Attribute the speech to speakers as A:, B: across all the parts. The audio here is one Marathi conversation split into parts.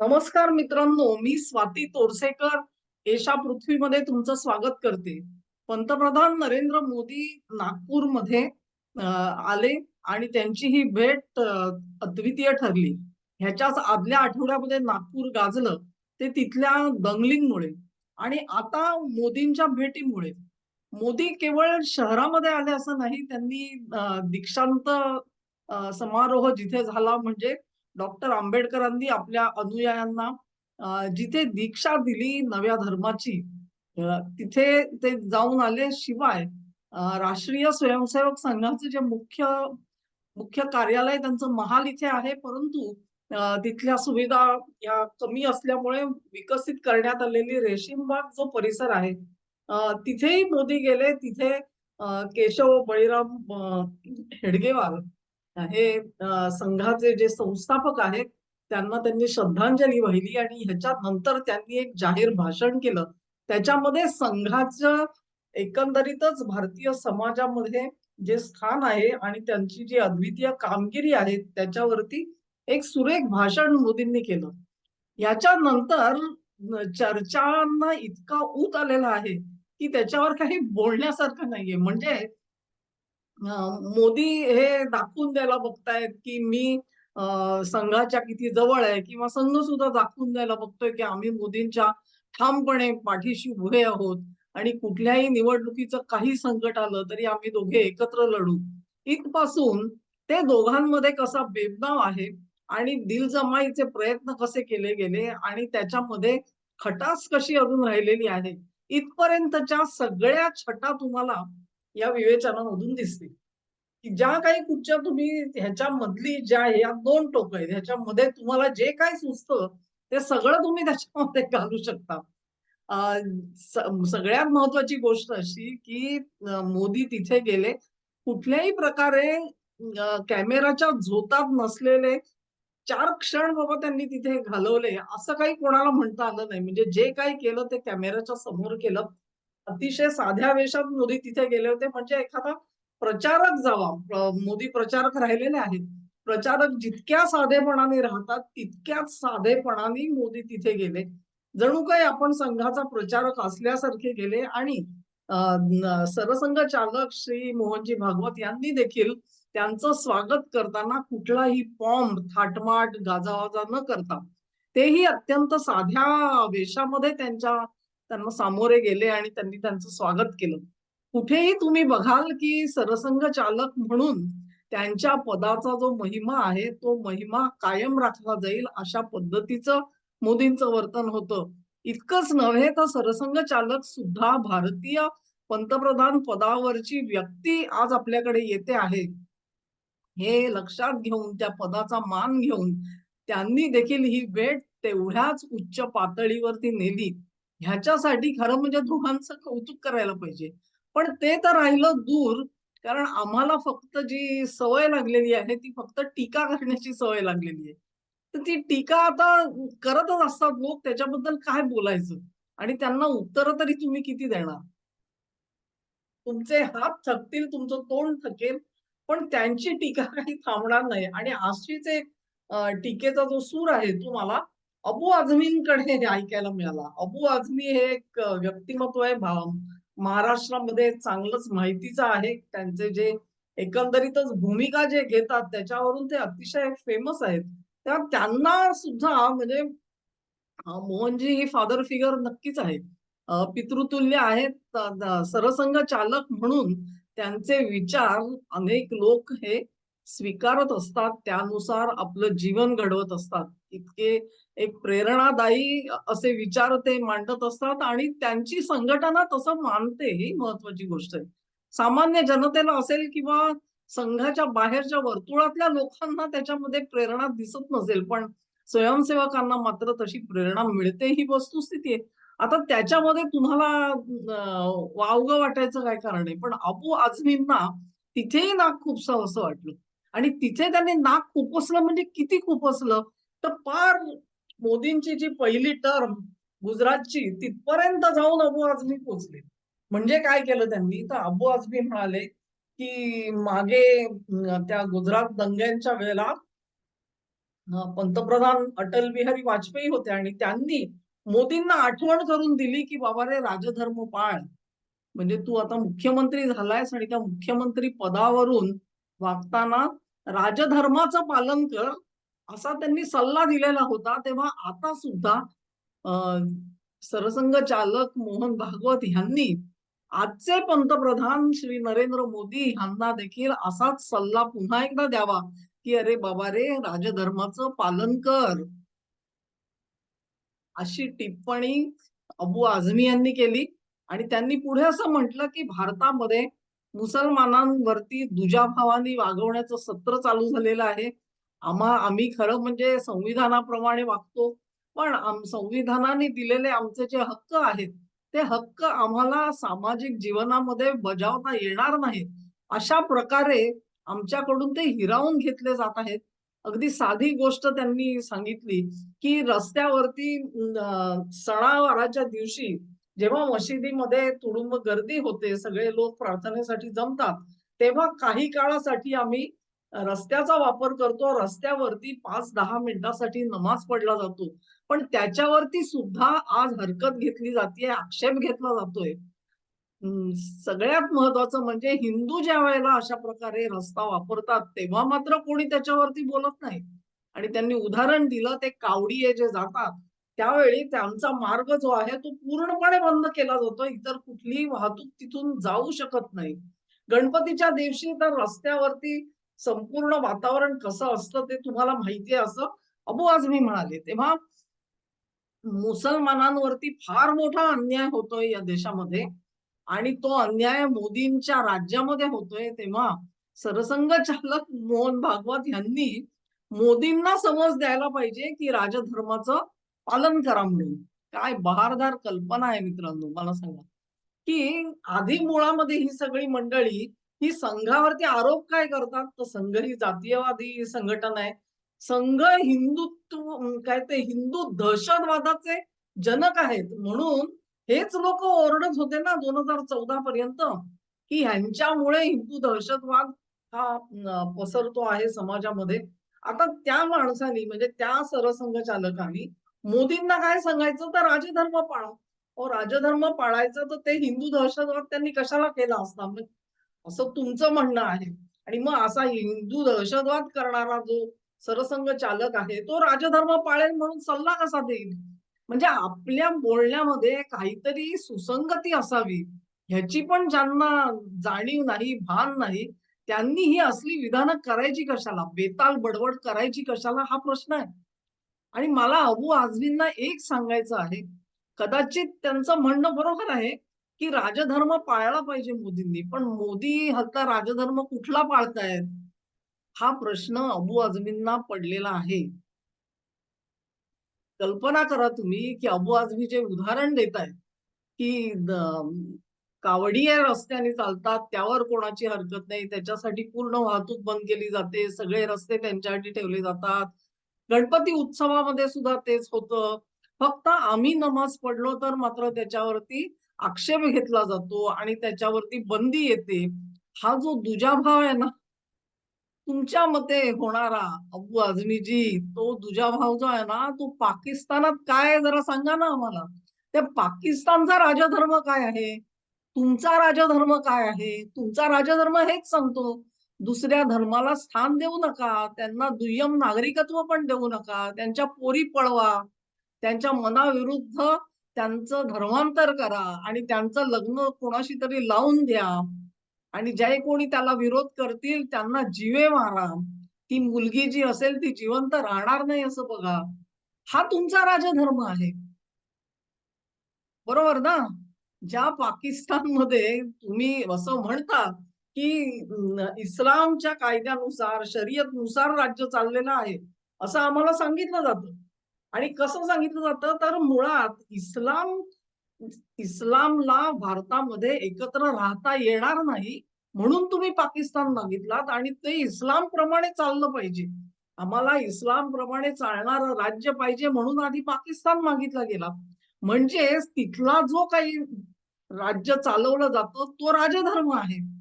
A: नमस्कार मित्रांनो मी स्वाती तोरसेकर. एशा पृथ्वीमध्ये तुमचं स्वागत करते. पंतप्रधान नरेंद्र मोदी नागपूरमध्ये आले आणि त्यांची ही भेट अद्वितीय ठरली. ह्याच्याच आदल्या आठवड्यामध्ये नागपूर गाजलं ते तिथल्या दंगलींमुळे. आणि आता मोदींच्या भेटीमुळे. मोदी केवळ शहरामध्ये आले असं नाही त्यांनी दीक्षांत समारोह जिथे झाला म्हणजे डॉक्टर आंबेडकरांनी आपल्या अनुयायांना जिथे दीक्षा दिली नव्या धर्माची तिथे ते जाऊन आले शिवाय राष्ट्रीय स्वयंसेवक संघाचे जे मुख्य मुख्य कार्यालय त्यांचं महाल इथे आहे परंतु तिथल्या सुविधा या कमी असल्यामुळे विकसित करण्यात आलेली रेशीमबाग जो परिसर आहे तिथेही मोदी गेले तिथे केशव बळीराम हेडगेवाल हेडगेवार हे संघाचे जे संस्थापक आहेत त्यांना त्यांनी श्रद्धांजली वाहिली आणि ह्याच्या नंतर त्यांनी एक जाहीर भाषण केलं. त्याच्यामध्ये संघाचं एकंदरीतच भारतीय समाजामध्ये जे स्थान आहे आणि त्यांची जी अद्वितीय कामगिरी आहे त्याच्यावरती एक सुरेख भाषण मोदींनी केलं. याच्या नंतर चर्चांना इतका ऊत आलेला आहे की त्याच्यावर काही बोलण्यासारखं नाहीये. म्हणजे मोदी हे दाखवून द्यायला बघतायत की मी संघाच्या किती जवळ आहे किंवा संघ सुद्धा दाखवून द्यायला बघतोय की आम्ही मोदींच्या ठामपणे पाठीशी उभे आहोत आणि कुठल्याही निवडणुकीचं काही संकट आलं तरी आम्ही दोघे एकत्र लढू. इथपासून ते दोघांमध्ये कसा बेबनाव आहे आणि दिलजमाईचे प्रयत्न कसे केले गेले आणि त्याच्यामध्ये खटास कशी अजून राहिलेली आहे इथपर्यंतच्या सगळ्या छटा तुम्हाला या विवेचनामधून दिसतील की ज्या काही कुठच्या तुम्ही ह्याच्यामधली ज्या या दोन टोक आहेत ह्याच्यामध्ये तुम्हाला जे काय सुचतं ते सगळं तुम्ही त्याच्यामध्ये घालू शकता. सगळ्यात महत्वाची गोष्ट अशी की मोदी तिथे गेले. कुठल्याही प्रकारे कॅमेराच्या झोतात नसलेले चार क्षण बाबा त्यांनी तिथे घालवले असं काही कोणाला म्हणता आलं नाही. म्हणजे जे काही केलं ते कॅमेराच्या समोर केलं. अतिशय साध्या वेशात मोदी तिथे गेले होते. म्हणजे एखादा प्रचारक जावा. मोदी प्रचारक राहिलेले आहेत. प्रचारक जितक्या साधेपणाने राहतात तितक्याच साधेपणाने मोदी तिथे गेले. जणू काही आपण संघाचा प्रचारक असल्यासारखे गेले आणि सरसंघ चालक श्री मोहनजी भागवत यांनी देखील त्यांचं स्वागत करताना कुठलाही पॉम्ब थाटमाट गाजावाजा न करता तेही अत्यंत साध्या वेशामध्ये त्यांच्या त्यांना सामोरे गेले आणि त्यांनी त्यांचं स्वागत केलं. कुठेही तुम्ही बघाल की सरसंघ चालक म्हणून त्यांच्या पदाचा जो महिमा आहे तो महिमा कायम राखला जाईल अशा पद्धतीचं मोदींचं वर्तन होतं. इतकंच नव्हे तर सरसंघ चालक सुद्धा भारतीय पंतप्रधान पदावरची व्यक्ती आज आपल्याकडे येते आहे. हे लक्षात घेऊन त्या पदाचा मान घेऊन त्यांनी देखील ही भेट तेवढ्याच उच्च पातळीवरती नेली. ह्याच्यासाठी खरं म्हणजे दोघांचं कौतुक करायला पाहिजे. पण ते तर राहिलं दूर कारण आम्हाला फक्त जी सवय लागलेली आहे ती फक्त टीका करण्याची सवय लागलेली आहे. तर ती टीका आता करतच असतात लोक त्याच्याबद्दल काय बोलायचं? आणि त्यांना उत्तर तरी तुम्ही किती देणार? तुमचे हात थकतील तुमचं तोंड थकेल पण त्यांची टीका काही थांबणार नाही. आणि अशीच एक टीकेचा जो सूर आहे तो मला अबू आझमींकडे ऐकायला मिळाला. अबू आझमी हे एक व्यक्तिमत्व आहे. भा- महाराष्ट्रामध्ये चांगलंच माहितीचं आहे. त्यांचे जे एकंदरीतच भूमिका जे घेतात त्याच्यावरून ते अतिशय फेमस आहेत. तेव्हा त्यांना सुद्धा म्हणजे मोहनजी ही फादर फिगर नक्कीच आहेत. पितृतुल्य आहेत. सरसंघ चालक म्हणून त्यांचे विचार अनेक लोक हे स्वीकारत असतात त्यानुसार आपलं जीवन घडवत असतात. इतके एक प्रेरणादायी असे विचार ते मांडत असतात आणि त्यांची संघटना तसं मानते ही महत्वाची गोष्ट आहे. सामान्य जनतेला असेल किंवा संघाच्या बाहेरच्या वर्तुळातल्या लोकांना त्याच्यामध्ये प्रेरणा दिसत नसेल पण स्वयंसेवकांना मात्र तशी प्रेरणा मिळते ही वस्तुस्थिती आहे. आता त्याच्यामध्ये तुम्हाला वावग वावगं वाटायचं काय कारण आहे? पण अबू आझमींना तिथेही नाक खूप असं वाटलं. आणि तिथे त्यांनी नाक खुपसलं म्हणजे किती खुपसलं? तर पार मोदींची जी पहिली टर्म गुजरातची तिथपर्यंत जाऊन अबू आझमी पोचले म्हणजे काय केलं त्यांनी? तर अबू आझमी म्हणाले की मागे त्या गुजरात दंग्यांच्या वेळेला पंतप्रधान अटल बिहारी वाजपेयी होते आणि त्यांनी मोदींना आठवण करून दिली की बाबा रे राजधर्म पाळ. म्हणजे तू आता मुख्यमंत्री झालायस आणि त्या मुख्यमंत्री पदावरून वागताना राजधर्माचं पालन कर असा त्यांनी सल्ला दिलेला होता. तेव्हा आता सुद्धा सरसंघ चालक मोहन भागवत यांनी आजचे पंतप्रधान श्री नरेंद्र मोदी यांना देखील असाच सल्ला पुन्हा एकदा द्यावा की अरे बाबा रे राजधर्माचं पालन कर. अशी टिप्पणी अबू आझमी यांनी केली. आणि त्यांनी पुढे असं म्हटलं की भारतामध्ये मुसलमानांवरती दुजाभावानी वागवण्याचं सत्र चालू झालेलं आहे. आम्हा आम्ही खरं म्हणजे संविधानाप्रमाणे वागतो पण आम संविधानाने दिलेले आमचे जे हक्क आहेत ते हक्क आम्हाला सामाजिक जीवनामध्ये बजावता येणार नाहीत. अशा प्रकारे आमच्याकडून ते हिरावून घेतले जात आहेत. अगदी साधी गोष्ट त्यांनी सांगितली की रस्त्यावरती सणावाराच्या दिवशी जेव्हा मशिदीमध्ये तुडुंब गर्दी होते सगळे लोक प्रार्थनेसाठी जमतात तेव्हा काही काळासाठी आम्ही रस्त्याचा वापर करतो. रस्त्यावरती पाच दहा मिनिटासाठी नमाज पडला जातो. पण त्याच्यावरती सुद्धा आज हरकत घेतली जाते आक्षेप घेतला जातोय. सगळ्यात महत्वाचं म्हणजे हिंदू ज्या वेळेला अशा प्रकारे रस्ता वापरतात तेव्हा मात्र कोणी त्याच्यावरती बोलत नाही. आणि त्यांनी उदाहरण दिलं ते कावडीये जे जातात त्यावेळी त्यांचा मार्ग जो आहे तो पूर्णपणे बंद केला जातो इतर कुठलीही वाहतूक तिथून जाऊ शकत नाही. गणपतीच्या दिवशी तर रस्त्यावरती संपूर्ण वातावरण कसं असतं ते तुम्हाला माहिती आहे असं अबू आझमी म्हणाले. तेव्हा मुसलमानांवरती फार मोठा अन्याय होतोय या देशामध्ये आणि तो अन्याय मोदींच्या राज्यामध्ये होतोय. तेव्हा सरसंघचालक मोहन भागवत यांनी मोदींना समज द्यायला पाहिजे की राजधर्माचं पालन करा म्हणून. काय बहारदार कल्पना आहे मित्रांनो मला सांगा. की आधी मुळामध्ये ही सगळी मंडळी ही संघावरती आरोप काय करतात? तर संघ ही जातीयवादी संघटना आहे. संघ हिंदुत्व काय ते हिंदू दहशतवादाचे जनक आहेत. म्हणून हेच लोक ओरडत होते ना दोन हजार चौदा पर्यंत की ह्यांच्यामुळे हिंदू दहशतवाद हा पसरतो आहे समाजामध्ये. आता त्या माणसानी म्हणजे त्या सरसंघ चालकांनी मोदींना काय सांगायचं? तर राजधर्म पाळा. ओ राजधर्म पाळायचं तर ते हिंदू दहशतवाद त्यांनी कशाला केला असता म्हणजे असं तुमचं म्हणणं आहे. आणि मग असा हिंदू दहशतवाद करणारा जो सरसंघ चालक आहे तो राजधर्म पाळेल म्हणून सल्ला कसा देईल? म्हणजे आपल्या बोलण्यामध्ये काहीतरी सुसंगती असावी. ह्याची पण ज्यांना जाणीव नाही भान नाही त्यांनी ही असली विधानं करायची कशाला? बेताल बडबड करायची कशाला? हा प्रश्न आहे. आणि मला अबू आझमींना एक सांगायचं आहे कदाचित त्यांचं म्हणणं बरोबर आहे की राजधर्म पाळला पाहिजे मोदींनी पण मोदी आता राजधर्म कुठला पाळतायत? हा प्रश्न अबू आझमींना पडलेला आहे. कल्पना करा तुम्ही की अबू आझमी जे उदाहरण देत आहेत की कावडीये रस्त्याने चालतात त्यावर कोणाची हरकत नाही त्याच्यासाठी पूर्ण वाहतूक बंद केली जाते सगळे रस्ते त्यांच्यासाठी ठेवले जातात गणपती उत्सवामध्ये सुद्धा तेच होतं. फक्त आम्ही नमाज पडलो तर मात्र त्याच्यावरती आक्षेप घेतला जातो आणि त्याच्यावरती बंदी येते. हा जो दुजाभाव आहे ना तुमच्या मते होणारा अबू आझमीजी तो दुजाभाव जो आहे ना तो पाकिस्तानात काय जरा सांगा ना आम्हाला. त्या पाकिस्तानचा राजधर्म काय आहे? तुमचा राजधर्म काय आहे? तुमचा राजधर्म हेच सांगतो. दुसऱ्या धर्माला स्थान देऊ नका त्यांना दुय्यम नागरिकत्व पण देऊ नका त्यांच्या पोरी पळवा त्यांच्या मनाविरुद्ध त्यांचं धर्मांतर करा आणि त्यांचं लग्न कोणाशी तरी लावून द्या. आणि जे कोणी त्याला विरोध करतील त्यांना जीवे मारा. ती मुलगी जी असेल ती जिवंत राहणार नाही असं बघा. हा तुमचा राजधर्म आहे. बरोबर ना? ज्या पाकिस्तानमध्ये तुम्ही असं म्हणतात की इस्लामच्या कायद्यानुसार शर्यतनुसार राज्य चाललेलं आहे असं आम्हाला सांगितलं जातं. आणि कसं सांगितलं जातं? तर मुळात इस्लाम इस्लामला भारतामध्ये एकत्र राहता येणार नाही म्हणून तुम्ही पाकिस्तान मागितलात आणि ते इस्लाम प्रमाणे चाललं पाहिजे. आम्हाला इस्लाम प्रमाणे चालणारं राज्य पाहिजे म्हणून आधी पाकिस्तान मागितला गेला. म्हणजेच तिथला जो काही राज्य चालवलं जातं तो राजधर्म आहे.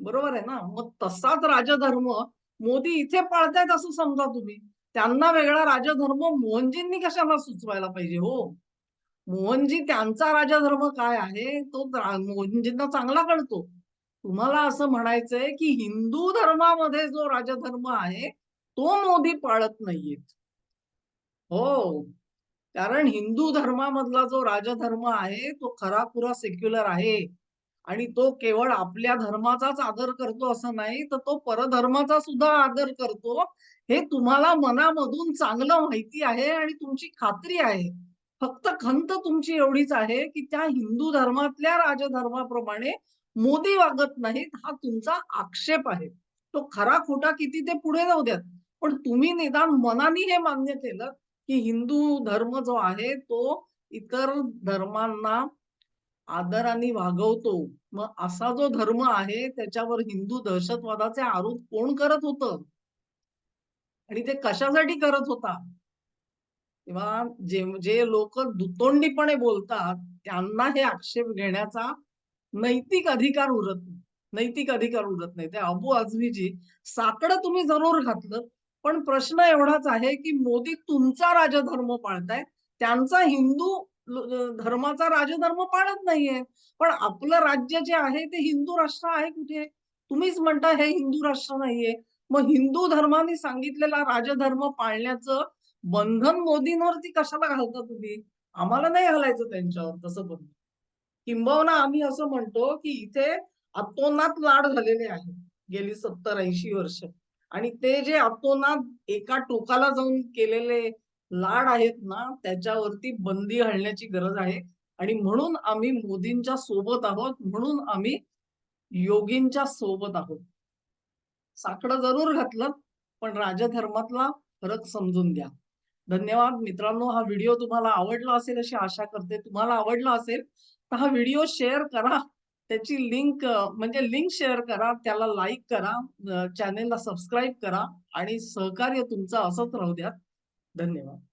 A: बरोबर आहे ना? मग तसाच राजधर्म मोदी इथे पाळतायत असं समजा तुम्ही. त्यांना वेगळा राजधर्म मोहनजींनी कशाला सुचवायला पाहिजे हो? मोहनजी त्यांचा राजधर्म काय आहे? तो मोहनजींना चांगला कळतो. तुम्हाला असं म्हणायचंय की हिंदू धर्मामध्ये जो राजधर्म आहे तो मोदी पाळत नाहीयेत. हो. कारण हिंदू धर्मामधला जो राजधर्म आहे तो खरा पुरा सेक्युलर आहे. आणि तो केवळ आपल्या धर्माचाच आदर करतो असं नाही तर तो परधर्माचा सुद्धा आदर करतो. हे तुम्हाला मनामधून चांगलं माहिती आहे आणि तुमची खात्री आहे. फक्त खंत तुमची एवढीच आहे की त्या हिंदू धर्मातल्या राजधर्माप्रमाणे मोदी वागत नाहीत हा तुमचा आक्षेप आहे. तो खरा खोटा किती ते पुढे जाऊ द्यात. पण तुम्ही निदान मनाने हे मान्य केलं की हिंदू धर्म जो आहे तो इतर धर्मांना आदराने वागवतो. मग असा जो धर्म आहे त्याच्यावर हिंदू दहशतवादाचे आरोप कोण करत होतं? आणि ते कशासाठी करत होता? किंवा जे जे लोक दुतोंडीपणे बोलतात त्यांना हे आक्षेप घेण्याचा नैतिक अधिकार उरत नाही. नैतिक अधिकार उरत नाही. ते अबू आझमीजी साकडं तुम्ही जरूर घातलं पण प्रश्न एवढाच आहे की मोदी तुमचा राजधर्म पाळतायत त्यांचा हिंदू धर्माचा राजधर्म पाळत नाहीये. पण आपलं राज्य जे आहे ते हिंदू राष्ट्र आहे कुठे? तुम्हीच म्हणता हे हिंदू राष्ट्र नाहीये. मग हिंदू धर्माने सांगितलेला राजधर्म पाळण्याचं बंधन मोदींवरती कशाला घालता तुम्ही? आम्हाला नाही घालायचं त्यांच्यावर तसं बंधन किंबहुना आम्ही असं म्हणतो की इथे अतोनात लाड झालेले आहे गेली सत्तर ऐंशी वर्ष. आणि ते जे अतोनात एका टोकाला जाऊन केलेले लाड आहेत ना त्याच्यावरती बंदी घालण्याची गरज आहे. आणि म्हणून आम्ही मोदींच्या सोबत आहोत म्हणून आम्ही योगींच्या सोबत आहोत. साकडं जरूर घातलं पण राजधर्मातला फरक समजून घ्या. धन्यवाद. मित्रांनो हा व्हिडिओ तुम्हाला आवडला असेल अशी आशा करते. तुम्हाला आवडला असेल तर हा व्हिडिओ शेअर करा. त्याची लिंक म्हणजे लिंक शेअर करा त्याला लाईक करा चॅनेलला सबस्क्राईब करा आणि सहकार्य तुमचं असंच राहू द्या धन्यवाद